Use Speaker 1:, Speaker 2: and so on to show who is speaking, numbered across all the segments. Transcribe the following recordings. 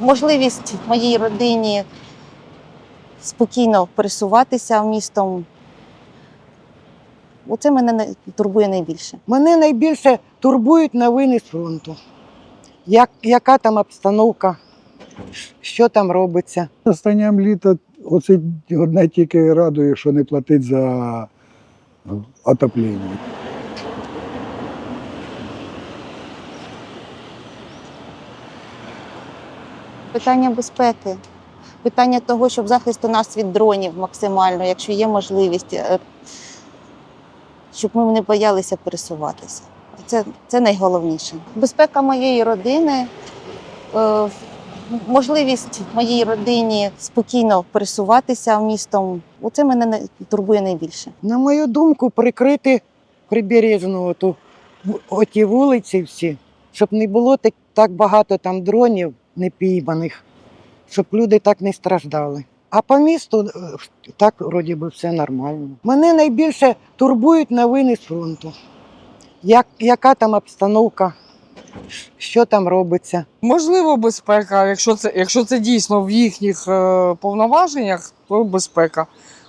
Speaker 1: Можливість моїй родині спокійно пересуватися містом. Оце мене турбує найбільше.
Speaker 2: Мене найбільше турбують новини з фронту. Як, яка там обстановка, що там робиться.
Speaker 3: Останням літа оце одне тільки радує, що не платить за отоплення.
Speaker 1: Питання безпеки, питання того, щоб захисту нас від дронів максимально, якщо є можливість, е, щоб ми не боялися пересуватися. Це, це найголовніше. Безпека моєї родини, е, можливість моїй родині спокійно пересуватися містом. Оце мене турбує найбільше.
Speaker 2: На мою думку, прикрити прибережну оту, оті вулиці всі, щоб не було так багато там дронів непійманих, щоб люди так не страждали. А по місту е, так вроді би все нормально. Мене найбільше турбують новини з фронту. Як, яка там обстановка, що там робиться.
Speaker 4: Можливо, безпека. Якщо це, якщо це дійсно в їхніх е, повноваженнях, то безпека.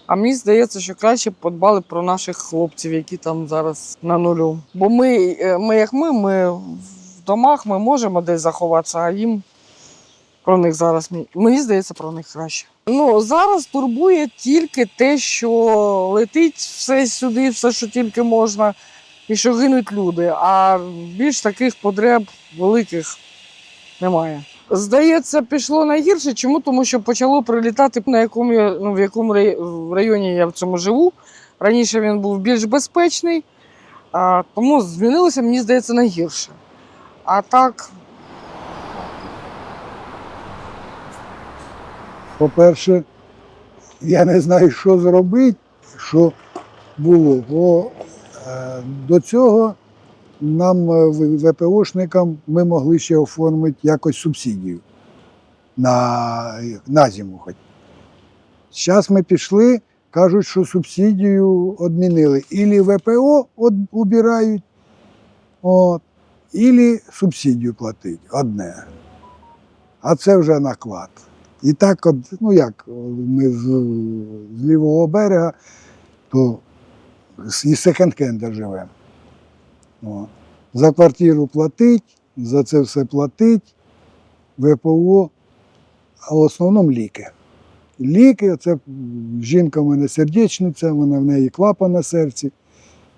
Speaker 4: А мені здається, що краще б подбали про наших хлопців, які там зараз на нулю. Бо ми, е, ми як ми, ми в домах ми можемо десь заховатися, а їм про них зараз мені- здається, про них краще. Ну зараз турбує тільки те, що летить все сюди, все, що тільки можна, і що гинуть люди. А більш таких потреб великих немає. Здається, пішло найгірше. Чому? Тому що почало прилітати на якому я, ну, в якому районі я в цьому живу. Раніше він був більш безпечний, а, тому змінилося, мені здається, найгірше. А так,
Speaker 3: По-перше, я не знаю, що зробити, що було. Бо е, до цього нам, е, ВПОшникам, ми могли ще оформити якось субсидію на, на зиму хоч. Зараз ми пішли, кажуть, що субсидію відмінили. Ілі ВПО убирають, от, ілі субсидію платить одне. А це вже наклад. І так, от, ну як, ми з, з лівого берега, то із секонд-хенда живемо. За квартиру платить, за це все платить, ВПО, а в основному ліки. Ліки, це жінка в мене сердечниця, вона в неї клапан на серці,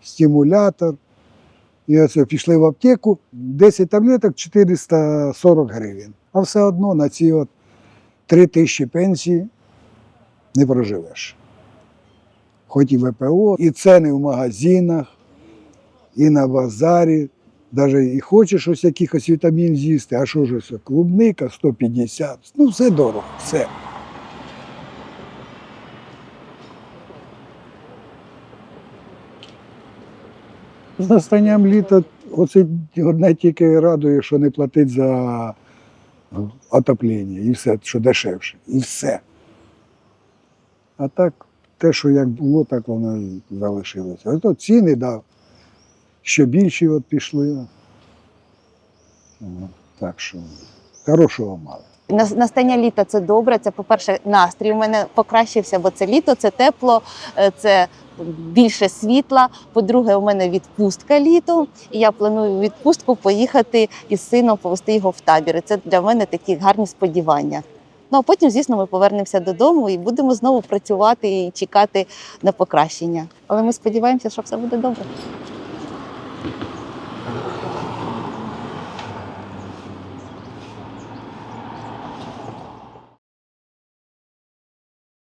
Speaker 3: стимулятор. І оце пішли в аптеку, 10 таблеток 440 гривень. А все одно на ці от три тисячі пенсії не проживеш. Хоч і ВПО, і ціни в магазинах, і на базарі. Навіть і хочеш ось якихось вітамін з'їсти, а що ж це? Клубника 150. Ну, все дорого, все. З настанням літа оце одне тільки радує, що не платить за отоплення і все, що дешевше. І все. А так, те, що як було, так воно і залишилося. Ото ціни, да, ще більші от пішли. Ну, Так що хорошого мало.
Speaker 1: Нас- Настання літа це добре. Це, по-перше, настрій у мене покращився, бо це літо, це тепло, е, це більше світла. По-друге, у мене відпустка літом, і я планую відпустку поїхати із сином, повести його в табір. Це для мене такі гарні сподівання. Ну а потім, звісно, ми повернемося додому і будемо знову працювати і чекати на покращення. Але ми сподіваємося, що все буде добре.